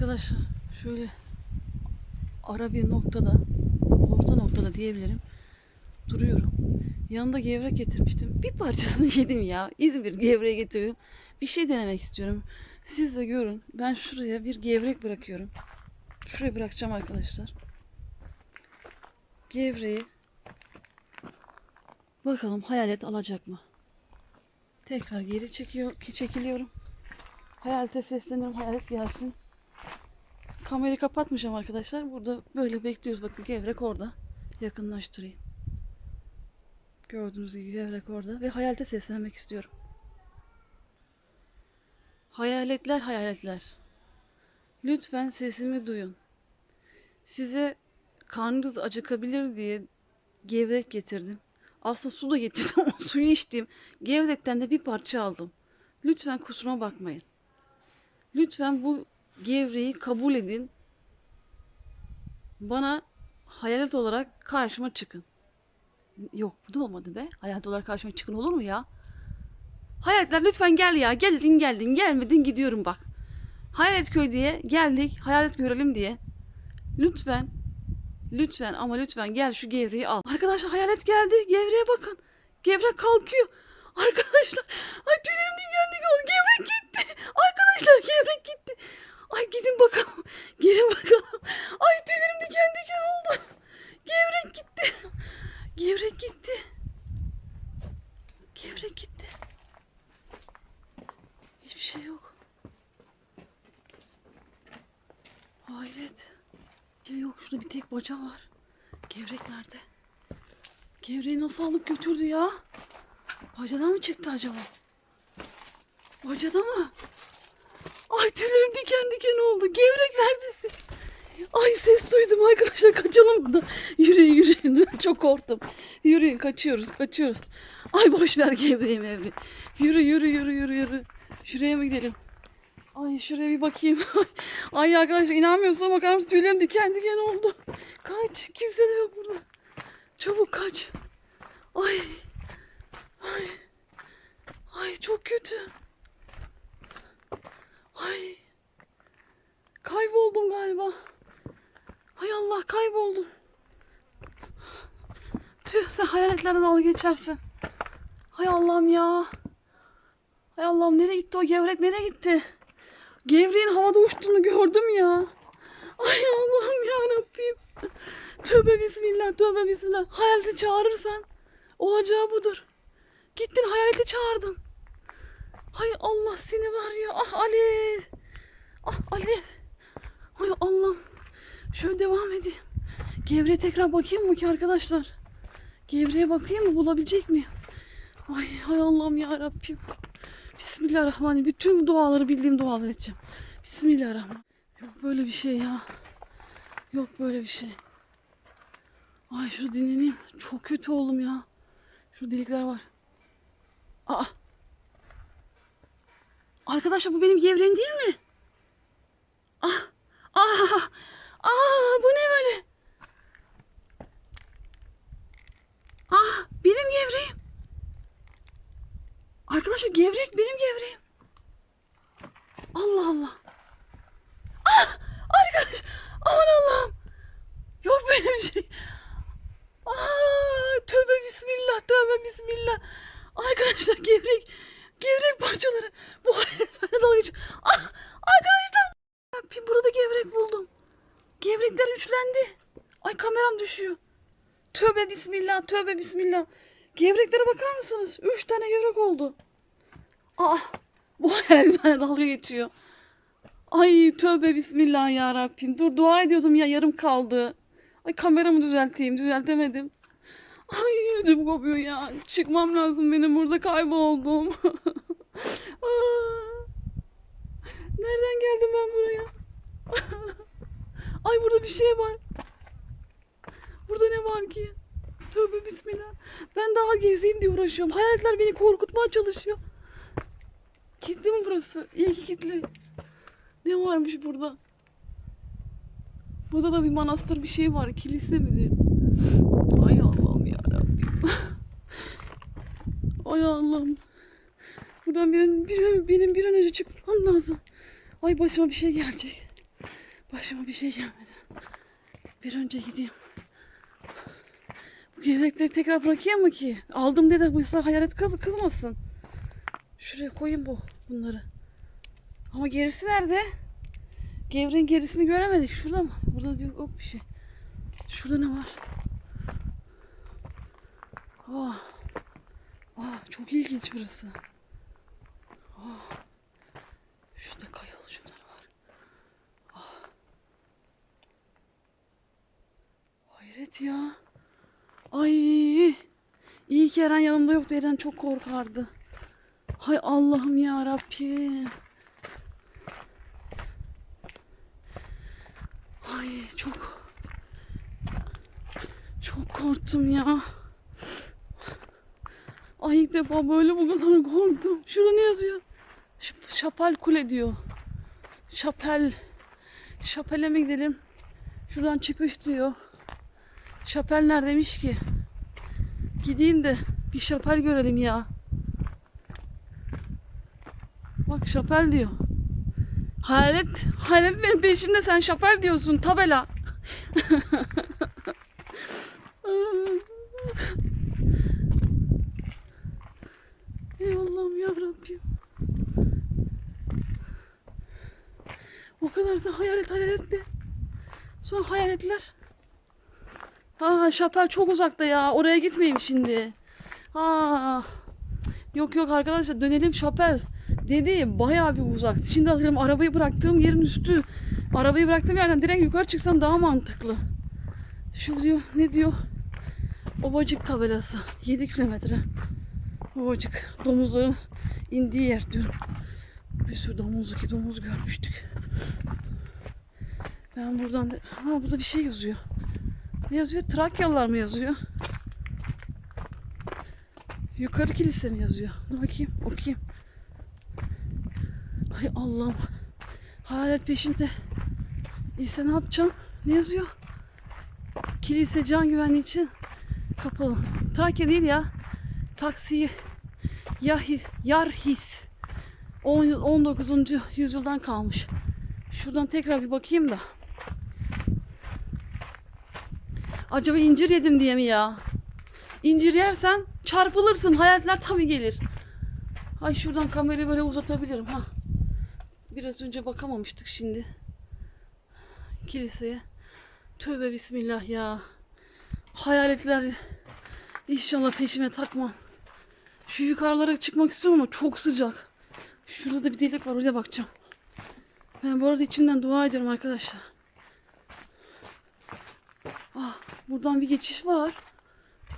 Arkadaşlar şöyle ara bir noktada, orta noktada diyebilirim. Duruyorum. Yanında gevrek getirmiştim. Bir parçasını yedim ya. İzmir gevreği getirdim. Bir şey denemek istiyorum. Siz de görün. Ben şuraya bir gevrek bırakıyorum. Şuraya bırakacağım arkadaşlar. Gevreği bakalım hayalet alacak mı? Tekrar geri çekiyor, çekiliyorum. Hayalete sesleniyorum. Hayalet gelsin. Kamerayı kapatmayacağım arkadaşlar. Burada böyle bekliyoruz. Bakın gevrek orada. Yakınlaştırayım. Gördüğünüz gibi gevrek orada. Ve hayalete seslenmek istiyorum. Hayaletler hayaletler. Lütfen sesimi duyun. Size karnınız acıkabilir diye gevrek getirdim. Aslında su da getirdim ama suyu içtim. Gevrekten de bir parça aldım. Lütfen kusuruma bakmayın. Lütfen bu gevreği kabul edin. Bana hayalet olarak karşıma çıkın. Yok bu da olmadı be. Hayalet olarak karşıma çıkın olur mu ya? Hayaletler lütfen gel ya. Geldin geldin gelmedin gidiyorum bak. Hayalet köy diye geldik. Hayalet görelim diye. Lütfen. Lütfen ama lütfen gel şu gevreği al. Arkadaşlar hayalet geldi. Gevreğe bakın. Gevrek kalkıyor. Arkadaşlar. Ay tüylerim diken diken oldu. Gevrek gitti. Arkadaşlar gevrek gitti. Ay gidin bakalım. Gelin bakalım. Ay tüylerim diken diken oldu. Gevrek gitti. Gevrek gitti. Gevrek gitti. Hiçbir şey yok. Hayret. Ya yok şurada bir tek baca var. Gevrek nerede? Gevreği nasıl alıp götürdü ya? Bacadan mı çıktı acaba? Bacada mı? Diken diken oldu. Gevrek neredesin? Ay ses duydum arkadaşlar kaçalım buradan. Yürüyün yürüyün. Çok korktum. Yürüyün kaçıyoruz kaçıyoruz. Ay boş ver gevreği mevri. Yürü yürü yürü yürü yürü. Şuraya mı gidelim? Ay şuraya bir bakayım. Ay arkadaşlar inanmıyorsunuz bakar mısınız tüylerim diken diken oldu. Kaç kimse de yok burada. Çabuk kaç. Ay. Ay. Ay çok kötü. Ay. Kayboldum galiba. Hay Allah kayboldum. Tüh sen hayaletlerle dalga geçersin. Hay Allah'ım ya. Hay Allah'ım nereye gitti o gevrek nereye gitti? Gevreğin havada uçtuğunu gördüm ya. Ay Allah'ım ya Rabbim. Tövbe bismillah tövbe bismillah. Hayaleti çağırırsan olacağı budur. Gittin hayaleti çağırdın. Hay Allah seni var ya. Ah Alev. Ah Alev. Hay Allah'ım. Şöyle devam edeyim. Gevreğe tekrar bakayım mı ki arkadaşlar? Gevreğe bakayım mı bulabilecek miyim? Ay hay Allah'ım ya Rabbim. Bismillahirrahmanirrahim. Bütün duaları bildiğim duaları edeceğim. Bismillahirrahmanirrahim. Yok böyle bir şey ya. Yok böyle bir şey. Ay şu dinleneyim. Çok kötü oldum ya. Şu delikler var. Aa. Arkadaşlar bu benim gevreğim değil mi? Ah. Ah. Ah bu ne böyle? Ah benim gevreğim. Arkadaşlar gevrek benim gevreğim. Allah Allah. Ah arkadaş aman Allah'ım. Yok bir şey. Aa, tövbe bismillah tövbe bismillah. Arkadaşlar gevrek gevrek parçaları. Bu hayvanla dalga geçiyor. Ah arkadaşlar. Rabbim burada gevrek buldum. Üçlendi. Ay kameram düşüyor. Tövbe bismillah tövbe bismillah. Gevreklere bakar mısınız? Üç tane gevrek oldu. Aa, bu hayal dalga geçiyor. Ay tövbe bismillah ya Rabbim. Dur dua ediyordum ya yarım kaldı. Ay kameramı düzelteyim düzeltemedim. Ay ödüm kopuyor ya. Çıkmam lazım benim burada kayboldum. Aa, Nereden geldim ben buraya? Ay burada bir şey var. Burada ne var ki? Tövbe bismillah. Ben daha gezeyim diye uğraşıyorum. Hayaletler beni korkutmaya çalışıyor. Kilitli mi burası? İyi ki kilitli. Ne varmış burada? Burada da bir manastır bir şey var. Kilise midir? Ay Allah'ım ya Rabbim. Ay Allah'ım. Buradan bir, bir, benim bir an önce çıkmam lazım. Ay başıma bir şey gelecek. Başıma bir şey gelmedi. Bir önce gideyim. Bu gevrekleri tekrar bırakayım mı ki? Aldım dedi bu sefer hayalet kız kızmasın. Şuraya koyayım bu bunları. Ama gerisi nerede? Gevreğin gerisini göremedik. Şurada mı? Burada yok, yok bir şey. Şurada ne var? Ah. Ah, çok ilginç burası. Şurada kayalı şunlar var. Ah. Hayret ya. Ay. İyi ki Eren yanımda yoktu. Eren çok korkardı. Hay Allah'ım ya Rabbim. Ay çok çok korktum ya. Ay ilk defa böyle bu kadar korktum. Şurada ne yazıyor? Ş- Şapel Kule diyor. Şapel. Şapel'e mi gidelim? Şuradan çıkış diyor. Şapel neredeymiş ki? Gideyim de bir şapel görelim ya. Bak şapel diyor. Hayalet, hayalet benim peşimde sen şapel diyorsun tabela. Ey Allah'ım ya Rabbim. O kadar da hayalet hayalet de. Sonra hayaletler. Ha şapel çok uzakta ya. Oraya gitmeyeyim şimdi. Ha. Yok yok arkadaşlar dönelim şapel. Dedi bayağı bir uzak. Şimdi hatırlıyorum arabayı bıraktığım yerin üstü. Arabayı bıraktığım yerden direkt yukarı çıksam daha mantıklı. Şu diyor ne diyor? Obacık tabelası. 7 kilometre. Obacık. Domuzların indiği yer diyor. Bir sürü domuz ki domuz görmüştük. Ben buradan da... Ha burada bir şey yazıyor. Ne yazıyor? Trakyalılar mı yazıyor? Yukarı kilise mi yazıyor? Dur bakayım okuyayım. Hay Allah'ım. Hayalet peşinde. İyiyse ne yapacağım? Ne yazıyor? Kilise can güvenliği için kapalı. Trakya değil ya. Taksiyi Yahi, Yarhis. On- 19. yüzyıldan kalmış. Şuradan tekrar bir bakayım da. Acaba incir yedim diye mi ya? İncir yersen çarpılırsın. Hayaletler tabii gelir. Ay şuradan kamerayı böyle uzatabilirim ha. Biraz önce bakamamıştık şimdi. Kiliseye. Tövbe bismillah ya. Hayaletler inşallah peşime takmam. Şu yukarılara çıkmak istiyorum ama çok sıcak. Şurada da bir delik var oraya bakacağım. Ben bu arada içimden dua ediyorum arkadaşlar. Ah, buradan bir geçiş var.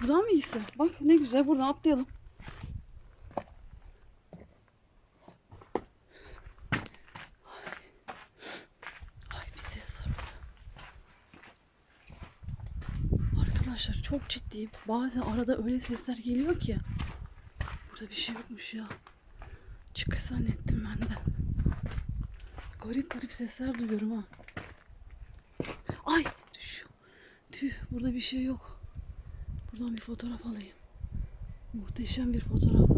Buradan mı iyisi? Bak ne güzel buradan atlayalım. Arkadaşlar çok ciddiyim. Bazen arada öyle sesler geliyor ki. Burada bir şey yokmuş ya. Çıkış zannettim ben de. Garip garip sesler duyuyorum ha. Ay düşüyor. Tüh burada bir şey yok. Buradan bir fotoğraf alayım. Muhteşem bir fotoğraf.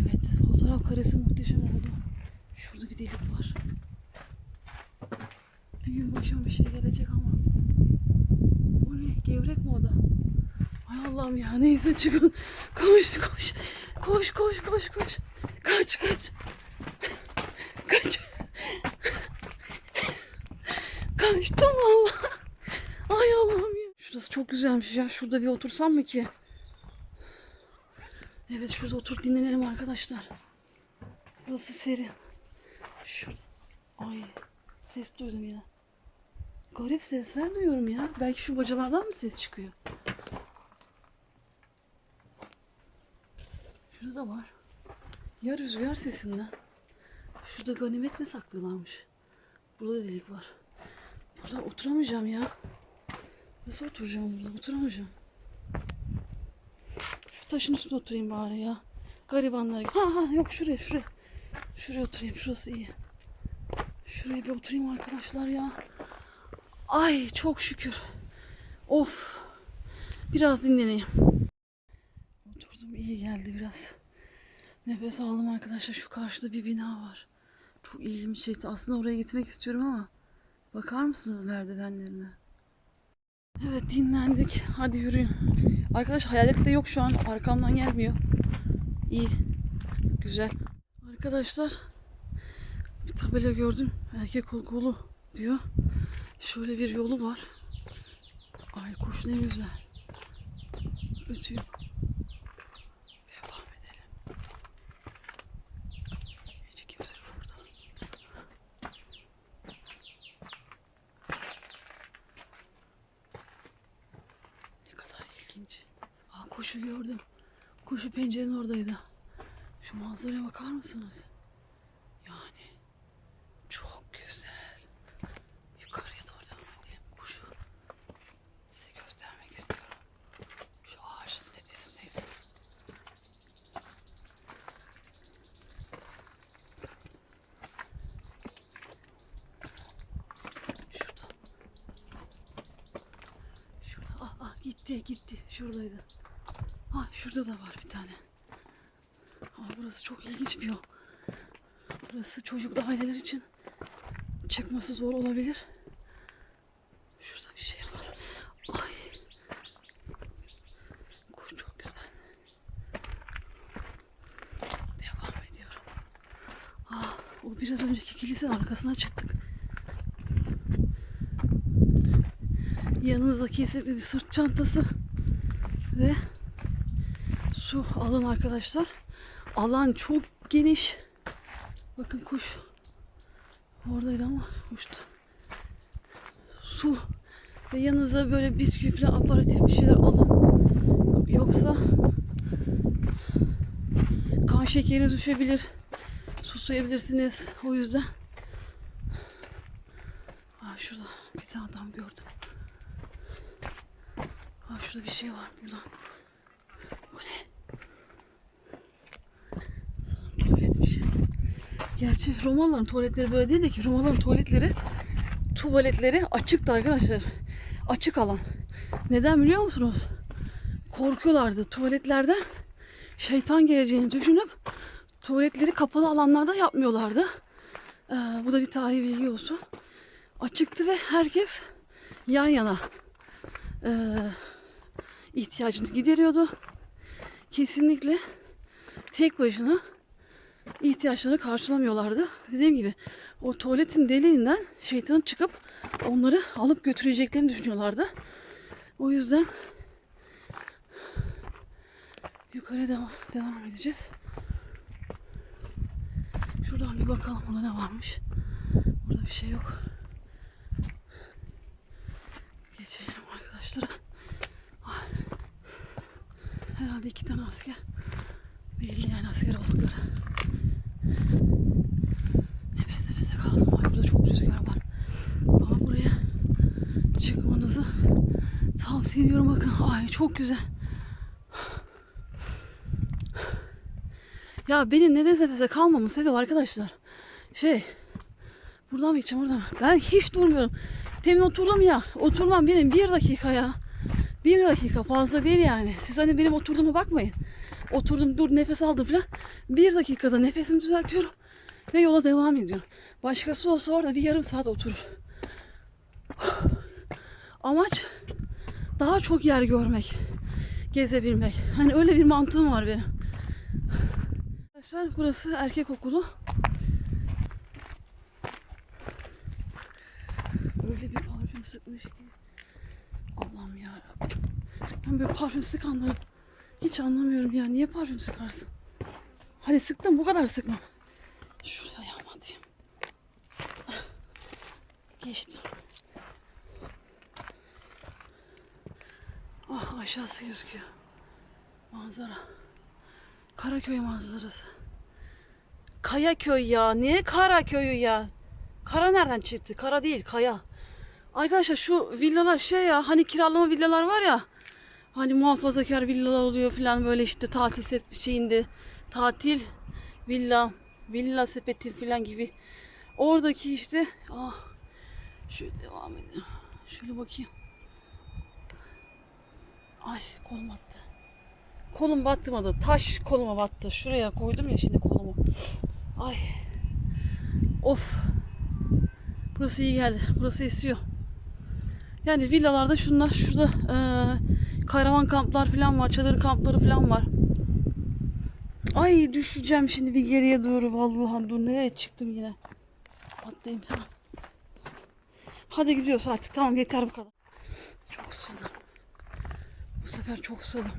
Evet fotoğraf karesi muhteşem oldu. Şurada bir delik var. Bir gün başıma bir şey gelecek ama. O ne? Gevrek mi o da? Ay Allah'ım ya neyse çıkın. Koş koş. Koş koş koş koş. Kaç kaç. Kaç. Kaçtım valla. Ay Allah'ım ya. Şurası çok güzelmiş ya. Şurada bir otursam mı ki? Evet şurada oturup dinlenelim arkadaşlar. Burası serin. Şu... Ay ses duydum ya. Garip sesler duyuyorum ya. Belki şu bacalardan mı ses çıkıyor? Şurada da var. Ya rüzgar sesinden. Şurada ganimet mi saklıyorlarmış? Burada da delik var. Burada oturamayacağım ya. Nasıl oturacağım burada? Oturamayacağım. Şu taşın üstünde oturayım bari ya. Garibanlar. Ha ha yok şuraya şuraya. Şuraya oturayım. Şurası iyi. Şuraya bir oturayım arkadaşlar ya. Ay çok şükür. Of. Biraz dinleneyim. Oturdum iyi geldi biraz. Nefes aldım arkadaşlar. Şu karşıda bir bina var. Çok ilgimi çekti. Aslında oraya gitmek istiyorum ama Bakar mısınız merdivenlerine? Evet dinlendik. Hadi yürüyün. Arkadaş hayalet de yok şu an. Arkamdan gelmiyor. İyi. Güzel. Arkadaşlar bir tabela gördüm. Erkek kolu diyor. Şöyle bir yolu var. Ay kuş ne güzel. Ötüyor. Devam edelim. Hiç kimse yok burada. Ne kadar ilginç. Aa, kuşu gördüm. Kuşu pencerenin oradaydı. Şu manzaraya bakar mısınız? Yani çok güzel. Yukarıya doğru devam edelim. Kuşu size göstermek istiyorum. Şu ağacın tepesindeydi. Şurada. Şurada. Ah, ah gitti gitti. Şuradaydı. Ah şurada da var bir tane. Aa, burası çok ilginç bir yol. Burası çocuklu aileler için çıkması zor olabilir. Şurada bir şey var. Ay. Kuş çok güzel. Devam ediyorum. Ah, o biraz önceki kilisenin arkasına çıktık. Yanınızda kesinlikle bir sırt çantası ve su alın arkadaşlar. Alan çok geniş. Bakın kuş oradaydı ama uçtu. Su ve yanınıza böyle bisküvi falan aparatif bir şeyler alın. Yoksa kan şekeriniz düşebilir. Susayabilirsiniz. O yüzden. Aa, şurada bir tane adam gördüm. Aa, şurada bir şey var buradan. Bu ne? Sanırım tuvaletmiş. Gerçi Romalıların tuvaletleri böyle değil de ki Romalıların tuvaletleri tuvaletleri açıktı arkadaşlar. Açık alan. Neden biliyor musunuz? Korkuyorlardı tuvaletlerden şeytan geleceğini düşünüp tuvaletleri kapalı alanlarda yapmıyorlardı. Ee, bu da bir tarihi bilgi olsun. Açıktı ve herkes yan yana ee, ihtiyacını gideriyordu. Kesinlikle tek başına ihtiyaçlarını karşılamıyorlardı. Dediğim gibi o tuvaletin deliğinden şeytanın çıkıp onları alıp götüreceklerini düşünüyorlardı. O yüzden yukarı devam, devam edeceğiz. Şuradan bir bakalım burada ne varmış. Burada bir şey yok. Geçelim arkadaşlar. Ay. Herhalde iki tane asker. Belli yani asker oldukları. Nefes nefese kaldım. Ay burada çok rüzgar var. Ama buraya çıkmanızı tavsiye ediyorum. Bakın ay çok güzel. Ya benim nefes nefese kalmamın sebebi arkadaşlar. Şey buradan mı gideceğim oradan mı? Ben hiç durmuyorum. Temin oturdum ya. Oturmam benim bir dakika ya. Bir dakika fazla değil yani. Siz hani benim oturduğuma bakmayın. Oturdum dur nefes aldım falan. Bir dakikada nefesimi düzeltiyorum. Ve yola devam ediyorum. Başkası olsa orada bir yarım saat oturur. Amaç daha çok yer görmek. Gezebilmek. Hani öyle bir mantığım var benim. Arkadaşlar burası erkek okulu. Öyle bir parfüm sıkmış ki. Allah'ım ya. Ben böyle parfüm sıkanları hiç anlamıyorum ya. Niye parfüm sıkarsın? Hadi sıktım bu kadar sıkmam. Şuraya ayağımı atayım. Geçtim. Ah aşağısı gözüküyor. Manzara. Karaköy manzarası. Kayaköy ya. Niye Karaköy'ü ya? Kara nereden çıktı? Kara değil, kaya. Arkadaşlar şu villalar şey ya hani kiralama villalar var ya. Hani muhafazakar villalar oluyor falan böyle işte tatil şeyinde tatil villa villa sepeti falan gibi. Oradaki işte ah şöyle devam edelim. Şöyle bakayım. Ay kolum battı. Kolum batmadı. Taş koluma battı. Şuraya koydum ya şimdi kolumu. Ay. Of. Burası iyi geldi. Burası esiyor. Yani villalarda şunlar şurada eee karavan kamplar falan var. Çadır kampları falan var. Ay düşeceğim şimdi bir geriye doğru vallahi dur nereye çıktım yine. Atlayayım. Hadi gidiyoruz artık tamam yeter bu kadar. Çok susadım. Bu sefer çok susadım.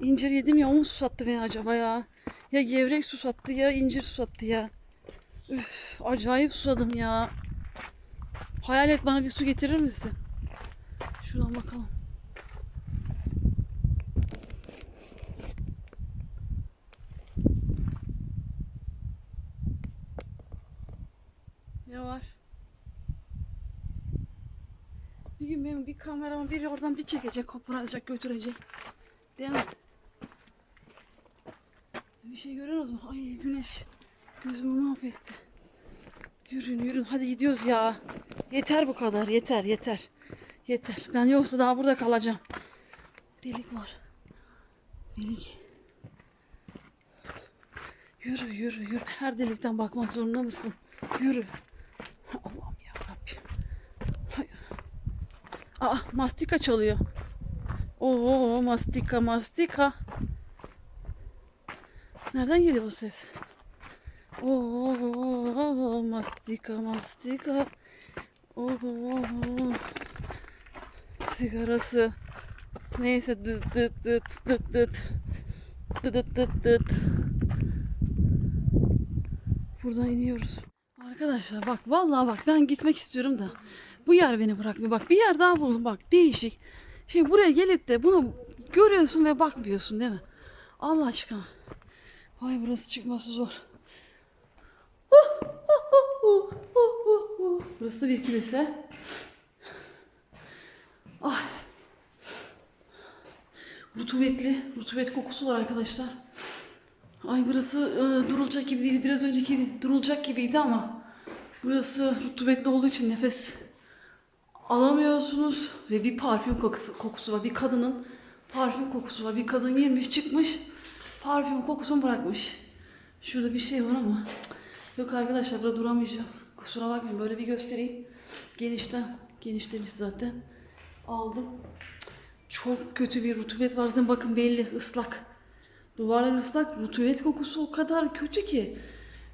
İncir yedim ya o mu susattı beni acaba ya? Ya gevrek susattı ya incir susattı ya. Üf, acayip susadım ya. Hayal et bana bir su getirir misin? Şuradan bakalım. Ne var? Bir gün benim bir kameramı biri oradan bir çekecek, koparacak, götürecek. Değil mi? Bir şey görüyorsunuz mu? Ay güneş gözümü mahvetti. Yürüyün yürüyün hadi gidiyoruz ya. Yeter bu kadar yeter yeter. Yeter. Ben yoksa daha burada kalacağım. Delik var. Delik. Yürü yürü yürü. Her delikten bakmak zorunda mısın? Yürü. Allah'ım ya Rabbim. Aa mastika çalıyor. Oo mastika mastika. Nereden geliyor bu ses? Oo mastika mastika. Oo sigarası. Neyse dıt dıt dıt dıt dıt. Dıt dıt dıt dıt. Buradan iniyoruz. Arkadaşlar bak vallahi bak ben gitmek istiyorum da bu yer beni bırakmıyor. Bak bir yer daha buldum bak değişik. Şimdi buraya gelip de bunu görüyorsun ve bakmıyorsun değil mi? Allah aşkına. Ay burası çıkması zor. Burası bir kilise. Ay. Rutubetli, rutubet kokusu var arkadaşlar. Ay burası e, durulacak gibi değil. Biraz önceki durulacak gibiydi ama burası rutubetli olduğu için nefes alamıyorsunuz ve bir parfüm kokusu, kokusu var. Bir kadının parfüm kokusu var. Bir kadın girmiş çıkmış parfüm kokusunu bırakmış. Şurada bir şey var ama cık, yok arkadaşlar burada duramayacağım. Kusura bakmayın böyle bir göstereyim. Genişten geniş demiş zaten. Aldım. Çok kötü bir rutubet var. Zaten bakın belli ıslak. Duvarlar ıslak. Rutubet kokusu o kadar kötü ki.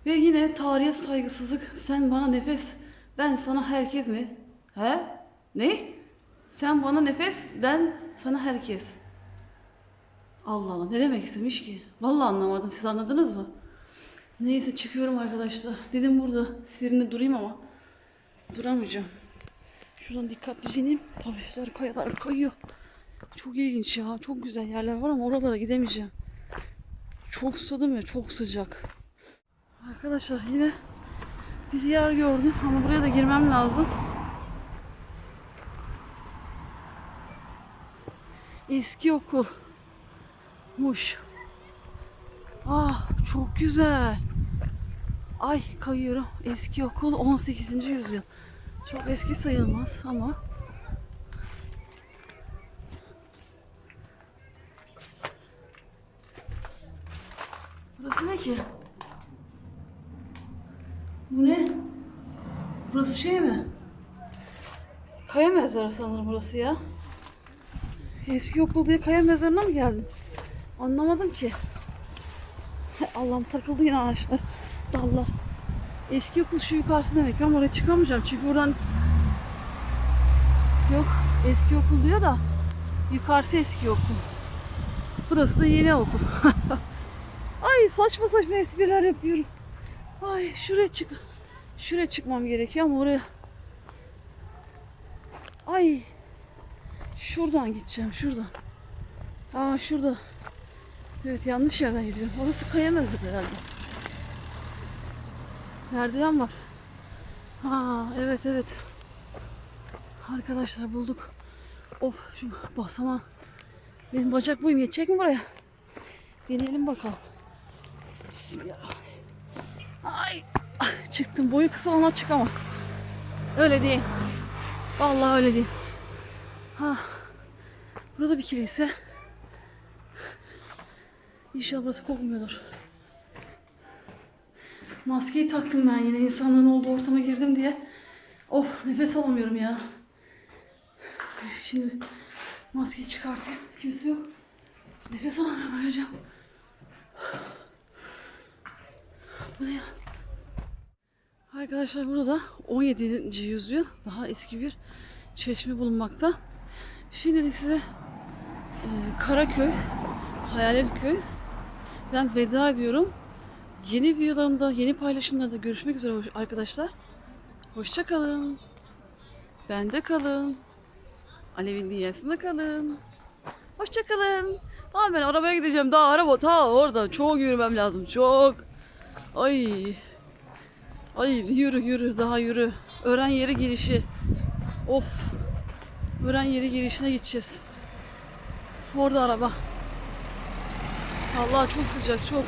Ve yine tarihe saygısızlık. Sen bana nefes, ben sana herkes mi? He? Ne? Sen bana nefes, ben sana herkes. Allah Allah ne demek istemiş ki? Vallahi anlamadım. Siz anladınız mı? Neyse çıkıyorum arkadaşlar. Dedim burada sirine durayım ama duramayacağım. Şuradan dikkatli ineyim. Tabii kayalar kayıyor. Çok ilginç ya. Çok güzel yerler var ama oralara gidemeyeceğim. Çok susadım ya. Çok sıcak. Arkadaşlar yine bir yer gördüm ama buraya da girmem lazım. Eski okul. Muş. Ah çok güzel. Ay kayıyorum. Eski okul 18. yüzyıl. Çok eski sayılmaz ama Burası ne ki? Bu ne? Burası şey mi? Kaya mezarı sanırım burası ya. Eski okul diye kaya mezarına mı geldin? Anlamadım ki. Allah'ım takıldı yine ağaçlar. Dallar. Eski okul şu yukarısı demek ama oraya çıkamayacağım çünkü oradan yok eski okul diyor da yukarısı eski okul. Burası da yeni okul. Ay saçma saçma espriler yapıyorum. Ay şuraya çık. Şuraya çıkmam gerekiyor ama oraya Ay şuradan gideceğim şuradan. Aa şurada. Evet yanlış yerden gidiyorum. Orası kayamaz herhalde. Merdiven var. Ha evet evet. Arkadaşlar bulduk. Of şu basama. Benim bacak boyum yetecek mi buraya? Deneyelim bakalım. Bismillahirrahmanirrahim. Ay, çıktım. Boyu kısa olmaz çıkamaz. Öyle değil. Vallahi öyle değil. Ha. Burada bir kilise. İnşallah burası kokmuyordur. Maskeyi taktım ben yine insanların olduğu ortama girdim diye. Of nefes alamıyorum ya. Şimdi maskeyi çıkartayım. Kimse yok. Nefes alamıyorum öleceğim. Bu ne ya? Arkadaşlar burada da 17. yüzyıl daha eski bir çeşme bulunmakta. Şimdi size e, Karaköy, Hayalet Köy ben veda ediyorum. Yeni videolarımda, yeni paylaşımlarda görüşmek üzere arkadaşlar. Hoşça kalın. Bende kalın. Alev'in dünyasında kalın. Hoşça kalın. Tamam ben arabaya gideceğim. Daha araba ta orada. Çok yürümem lazım. Çok. Ay. Ay yürü yürü daha yürü. Öğren yeri girişi. Of. Öğren yeri girişine gideceğiz. Orada araba. Allah çok sıcak çok.